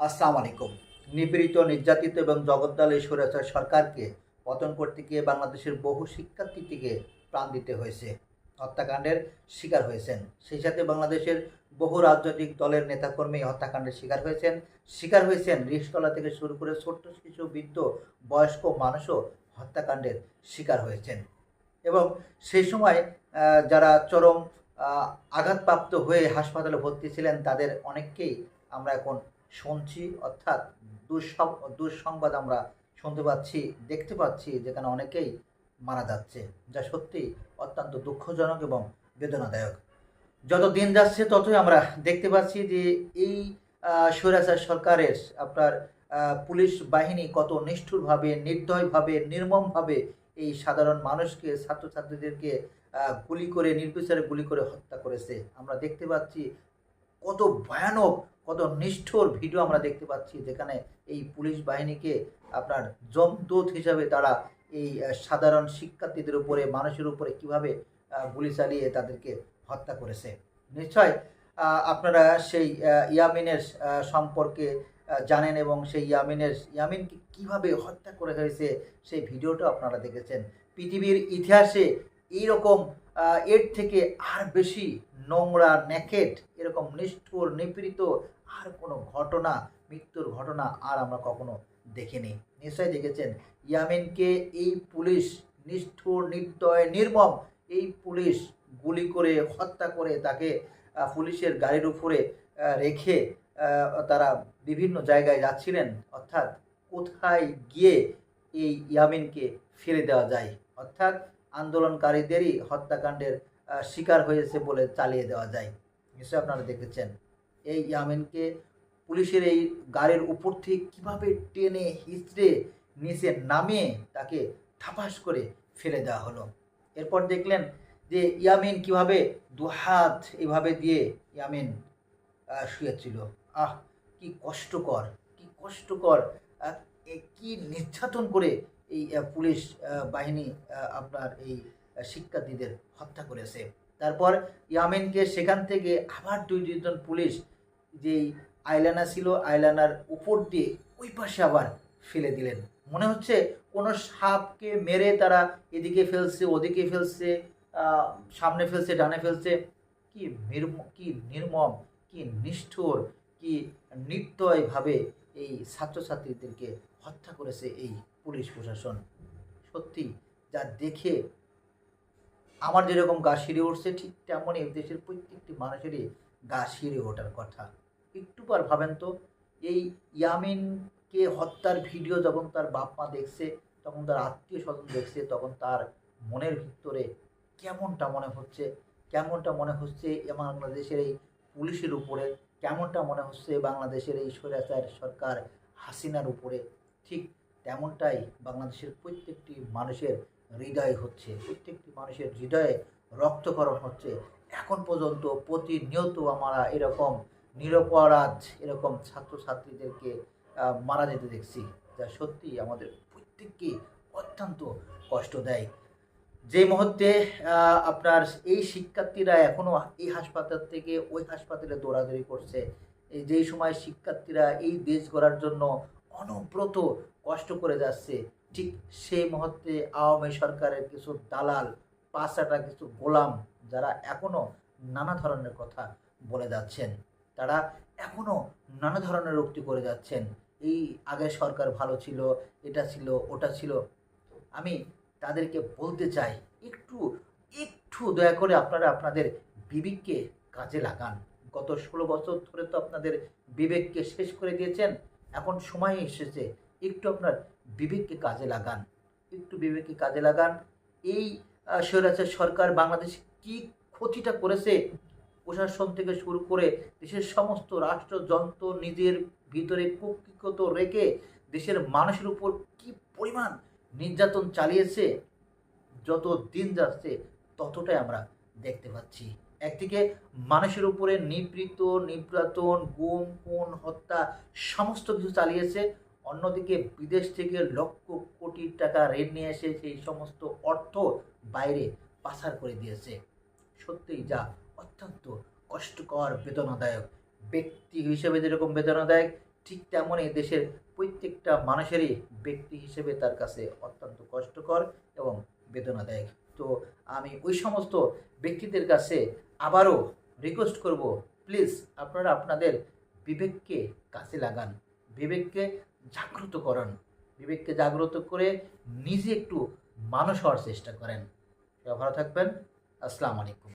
আসসালামু আলাইকুম। নিপীড়িত, নির্যাতিত এবং জগদ্দল এই স্বৈরাচার সরকারকে পতন করতে গিয়ে বাংলাদেশের বহু শিক্ষার্থী থেকে প্রাণ দিতে হয়েছে, হত্যাকাণ্ডের শিকার হয়েছেন। সেই সাথে বাংলাদেশের বহু রাজনৈতিক দলের নেতাকর্মী হত্যাকাণ্ডের শিকার হয়েছেন। শিকার হয়েছেন রিসতলা থেকে শুরু করে ছোট্ট শিশু, বৃদ্ধ, বয়স্ক মানুষও হত্যাকাণ্ডের শিকার হয়েছেন। এবং সেই সময় যারা চরম আঘাতপ্রাপ্ত হয়ে হাসপাতালে ভর্তি ছিলেন, তাদের অনেককেই আমরা এখন শুনছি, অর্থাৎ দুঃসং, দুঃসংবাদ আমরা শুনতে পাচ্ছি, দেখতে পাচ্ছি, যেখানে অনেকেই মারা যাচ্ছে, যা সত্যি অত্যন্ত দুঃখজনক এবং বেদনাদায়ক। যত দিন যাচ্ছে, ততই আমরা দেখতে পাচ্ছি যে এই স্বৈরাচার সরকারের আপনার পুলিশ বাহিনী কত নিষ্ঠুরভাবে, নির্দয়ভাবে, নির্মমভাবে এই সাধারণ মানুষকে, ছাত্রছাত্রীদেরকে গুলি করে, নির্বিচারে গুলি করে হত্যা করেছে। আমরা দেখতে পাচ্ছি কত ভয়ানক কত নিষ্ঠুর ভিডিও আমরা দেখতে পাচ্ছি, যেখানে এই পুলিশ বাহিনীকে আপনার জমদূত হিসাবে তারা এই সাধারণ শিক্ষার্থীদের উপরে, মানুষের উপরে কীভাবে গুলি চালিয়ে তাদেরকে হত্যা করেছে। নিশ্চয় আপনারা সেই ইয়ামিনের সম্পর্কে জানেন এবং সেই ইয়ামিনের, ইয়ামিনকে কীভাবে হত্যা করে হয়েছে, সেই ভিডিওটা আপনারা দেখেছেন। পৃথিবীর ইতিহাসে এইরকম এর থেকে আর বেশি নোংরা নেকেট এরকম নিষ্ঠুর, নিপীড়িত আর কোনো ঘটনা, মৃত্যুর ঘটনা আর আমরা কখনো দেখিনি। নিশ্চয়ই দেখেছেন, ইয়ামিনকে এই পুলিশ নিষ্ঠুর নির্দয় নির্মম এই পুলিশ গুলি করে, হত্যা করে তাকে পুলিশের গাড়ির উপরে রেখে তারা বিভিন্ন জায়গায় যাচ্ছিলেন। অর্থাৎ কোথায় গিয়ে এই ইয়ামিনকে ফেলে দেওয়া যায়? অর্থাৎ আন্দোলনকারীদেরই হত্যাকাণ্ডের শিকার হয়েছে বলে চালিয়ে দেওয়া যায়। নিশ্চয়ই আপনারা দেখেছেন। এই ইয়ামিনকে পুলিশের এই গাড়ির উপর থেকে কীভাবে টেনে, হিচড়ে নিচে নামিয়ে তাকে থাপাস করে ফেলে দেওয়া হলো। এরপর দেখলেন যে ইয়ামিন কীভাবে দুহাত এভাবে দিয়ে ইয়ামিন শুয়েছিল। আহ, কি কষ্টকর কি কষ্টকর কি নির্যাতন করে এই পুলিশ বাহিনী আপনার এই শিক্ষার্থীদের হত্যা করেছে। তারপর ইয়ামিনকে সেখান থেকে আবার দুই দুজন পুলিশ যেই আইলানা ছিল, আইলানার উপর দিয়ে ওই পাশে আবার ফেলে দিলেন। মনে হচ্ছে কোনো সাপকে মেরে তারা এদিকে ফেলছে, ওদিকে ফেলছে সামনে ফেলছে, ডানে ফেলছে। কি নির্ম, কি নির্মম, কি নিষ্ঠুর, কি নির্দয়ভাবে এই ছাত্রছাত্রীদেরকে হত্যা করেছে এই পুলিশ প্রশাসন। সত্যি, যা দেখে আমার যেরকম গা শিরে উঠছে, ঠিক তেমনই দেশের প্রত্যেকটি মানুষেরই গা শিরে ওঠার কথা। একটু পর ভাবেন তো, এই ইয়ামিনকে হত্যার ভিডিও যখন তার বাপ মা দেখছে, তখন তার আত্মীয় স্বজন দেখছে, তখন তার মনের ভিতরে কেমনটা মনে হচ্ছে, কেমনটা মনে হচ্ছে বাংলাদেশের এই পুলিশের উপরে, কেমনটা মনে হচ্ছে বাংলাদেশের এই স্বৈরাচার সরকার হাসিনার উপরে, ঠিক তেমনটাই বাংলাদেশের প্রত্যেকটি মানুষের হৃদয় হচ্ছে, প্রত্যেকটি মানুষের হৃদয়ে রক্তকরণ হচ্ছে। এখন পর্যন্ত প্রতিনিয়ত আমরা এরকম নিরপরাধ এরকম ছাত্রছাত্রীদেরকে মারা যেতে দেখছি, যা সত্যি আমাদের প্রত্যেককে অত্যন্ত কষ্ট দেয়। যে মুহূর্তে আপনার এই শিক্ষার্থীরা এখনও এই হাসপাতাল থেকে ওই হাসপাতালে দৌড়াদৌড়ি করছে যেই সময় শিক্ষার্থীরা এই দেশ গড়ার জন্য অনব্রত কষ্ট করে যাচ্ছে, ঠিক সেই মুহূর্তে আওয়ামী সরকারের কিছু দালাল, পাঁচটা কিছু গোলাম, যারা এখনও নানা ধরনের কথা বলে যাচ্ছেন। তারা এখনও নানা ধরনের উক্তি করে যাচ্ছেন। এই আগের সরকার ভালো ছিল, এটা ছিল, ওটা ছিল। আমি তাদেরকে বলতে চাই, একটু একটু দয়া করে আপনারা আপনাদের বিবেককে কাজে লাগান। গত ষোলো বছর ধরে তো আপনাদের বিবেককে শেষ করে দিয়েছেন, এখন সময় এসেছে, একটু আপনার বিবেককে কাজে লাগান। একটু বিবেককে কাজে লাগান। এই স্বৈরাচার সরকার বাংলাদেশ কি ক্ষতিটা করেছে প্রশাসন থেকে শুরু করে দেশের সমস্ত রাষ্ট্রযন্ত্র নিজের ভিতরে কুক্ষিগত রেখে দেশের মানুষের উপর কি পরিমাণ নির্যাতন চালিয়েছে, যত দিন যাচ্ছে ততটাই আমরা দেখতে পাচ্ছি। একদিকে মানুষের উপরে নিপীড়িত, নির্যাতন, গুম, খুন, হত্যা সমস্ত কিছু চালিয়েছে, অন্যদিকে বিদেশ থেকে লক্ষ কোটি টাকা ঋণ নিয়ে এসে সেই সমস্ত অর্থ বাইরে পাচার করে দিয়েছে। সত্যিই যা অত্যন্ত কষ্টকর, বেদনাদায়ক। ব্যক্তি হিসেবে যেরকম বেদনাদায়ক, ঠিক তেমনই দেশের প্রত্যেকটা মানুষেরই ব্যক্তি হিসেবে তার কাছে অত্যন্ত কষ্টকর এবং বেদনাদায়ক। তো আমি ওই সমস্ত ব্যক্তিদের কাছে আবারও রিকোয়েস্ট করব প্লিজ আপনারা আপনাদের বিবেককে কাছে লাগান, বিবেককে জাগ্রত করান, বিবেককে জাগ্রত করে নিজে একটু মানুষ হওয়ার চেষ্টা করেন। ভালো থাকবেন। আসসালামু আলাইকুম।